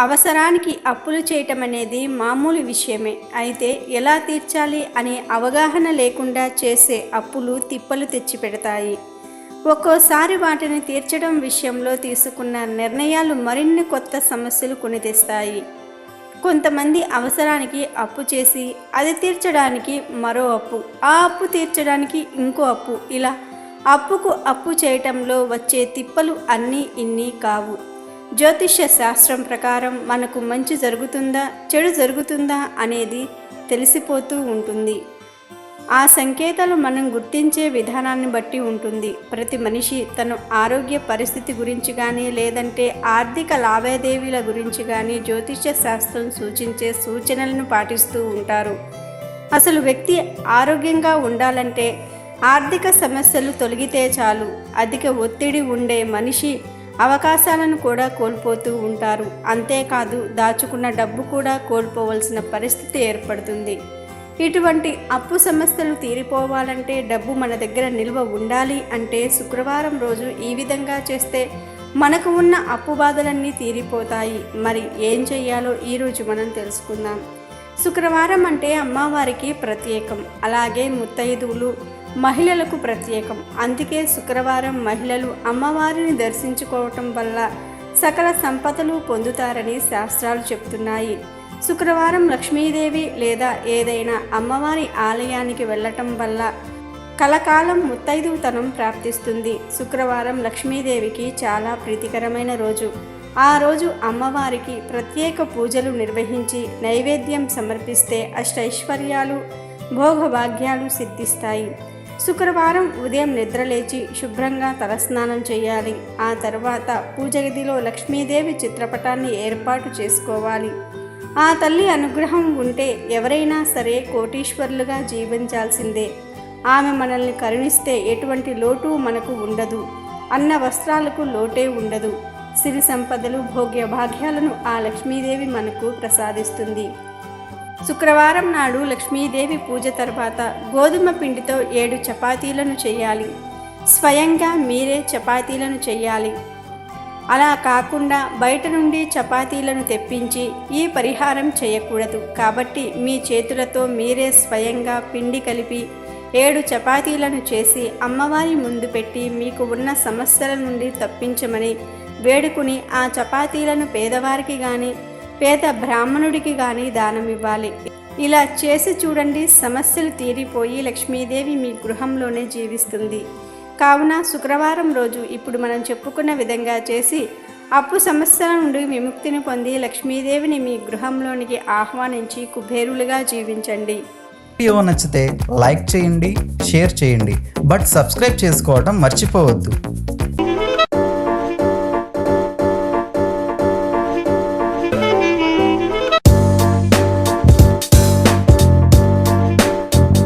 అవసరానికి అప్పులు చేయటం అనేది మామూలు విషయమే. అయితే ఎలా తీర్చాలి అనే అవగాహన లేకుండా చేసే అప్పులు తిప్పలు తెచ్చిపెడతాయి ఒక్కోసారి వాటిని తీర్చడం విషయంలో తీసుకున్న నిర్ణయాలు మరిన్ని కొత్త సమస్యలు కొని తెస్తాయి. కొంతమంది అవసరానికి అప్పు చేసి అది తీర్చడానికి మరో అప్పు ఆ అప్పు తీర్చడానికి ఇంకో అప్పు ఇలా అప్పుకు అప్పు చేయటంలో వచ్చే తిప్పలు అన్నీ ఇన్ని కావు. జ్యోతిష్య శాస్త్రం ప్రకారం మనకు మంచి జరుగుతుందా చెడు జరుగుతుందా అనేది తెలిసిపోతూ ఉంటుంది. ఆ సంకేతాలు మనం గుర్తించే విధానాన్ని బట్టి ఉంటుంది. ప్రతి మనిషి తన ఆరోగ్య పరిస్థితి గురించి కానీ లేదంటే ఆర్థిక లావాదేవీల గురించి కానీ జ్యోతిష్య శాస్త్రం సూచించే సూచనలను పాటిస్తూ ఉంటారు. అసలు వ్యక్తి ఆరోగ్యంగా ఉండాలంటే ఆర్థిక సమస్యలు తొలగితే చాలు. అధిక ఒత్తిడి ఉండే మనిషి అవకాశాలను కూడా కోల్పోతూ ఉంటారు. అంతేకాదు దాచుకున్న డబ్బు కూడా కోల్పోవలసిన పరిస్థితి ఏర్పడుతుంది. ఇటువంటి అప్పు సమస్యలు తీరిపోవాలంటే డబ్బు మన దగ్గర నిల్వ ఉండాలి అంటే శుక్రవారం రోజు ఈ విధంగా చేస్తే మనకు ఉన్న అప్పు బాధలన్నీ తీరిపోతాయి. మరి ఏం చెయ్యాలో ఈరోజు మనం తెలుసుకుందాం. శుక్రవారం అంటే అమ్మవారికి ప్రత్యేకం. అలాగే ముత్తైదువులు మహిళలకు ప్రత్యేకం. అందుకే శుక్రవారం మహిళలు అమ్మవారిని దర్శించుకోవటం వల్ల సకల సంపదలు పొందుతారని శాస్త్రాలు చెప్తున్నాయి శుక్రవారం లక్ష్మీదేవి లేదా ఏదైనా అమ్మవారి ఆలయానికి వెళ్ళటం వల్ల కలకాలం ముత్తైదువుతనం ప్రాప్తిస్తుంది. శుక్రవారం లక్ష్మీదేవికి చాలా ప్రీతికరమైన రోజు. ఆ రోజు అమ్మవారికి ప్రత్యేక పూజలు నిర్వహించి నైవేద్యం సమర్పిస్తే అష్టైశ్వర్యాలు భోగభాగ్యాలు సిద్ధిస్తాయి. శుక్రవారం ఉదయం నిద్రలేచి శుభ్రంగా తలస్నానం చేయాలి. ఆ తర్వాత పూజ గదిలో లక్ష్మీదేవి చిత్రపటాన్ని ఏర్పాటు చేసుకోవాలి. ఆ తల్లి అనుగ్రహం ఉంటే ఎవరైనా సరే కోటీశ్వరులుగా జీవించాల్సిందే. ఆమె మనల్ని కరుణిస్తే ఎటువంటి లోటు మనకు ఉండదు. అన్న వస్త్రాలకు లోటే ఉండదు. సిరి సంపదలు భోగ్య భాగ్యాలను ఆ లక్ష్మీదేవి మనకు ప్రసాదిస్తుంది. శుక్రవారం నాడు లక్ష్మీదేవి పూజ తర్వాత గోధుమ పిండితో ఏడు చపాతీలను చేయాలి. స్వయంగా మీరే చపాతీలను చేయాలి. అలా కాకుండా బయట నుండి చపాతీలను తెప్పించి ఈ పరిహారం చేయకూడదు. కాబట్టి మీ చేతులతో మీరే స్వయంగా పిండి కలిపి ఏడు చపాతీలను చేసి అమ్మవారి ముందు పెట్టి మీకు ఉన్న సమస్యల నుండి తప్పించమని వేడుకుని ఆ చపాతీలను పేదవారికి కానీ పేద బ్రాహ్మణుడికి కానీ దానం ఇవ్వాలి. ఇలా చేసి చూడండి సమస్యలు తీరిపోయి లక్ష్మీదేవి మీ గృహంలోనే జీవిస్తుంది. కావున శుక్రవారం రోజు ఇప్పుడు మనం చెప్పుకున్న విధంగా చేసి అప్పు సమస్యల నుండి విముక్తిని పొంది లక్ష్మీదేవిని మీ గృహంలోనికి ఆహ్వానించి కుబేరులుగా జీవించండి. వీడియో నచ్చితే లైక్ చేయండి షేర్ చేయండి. బట్ సబ్స్క్రైబ్ చేసుకోవడం మర్చిపోవద్దు.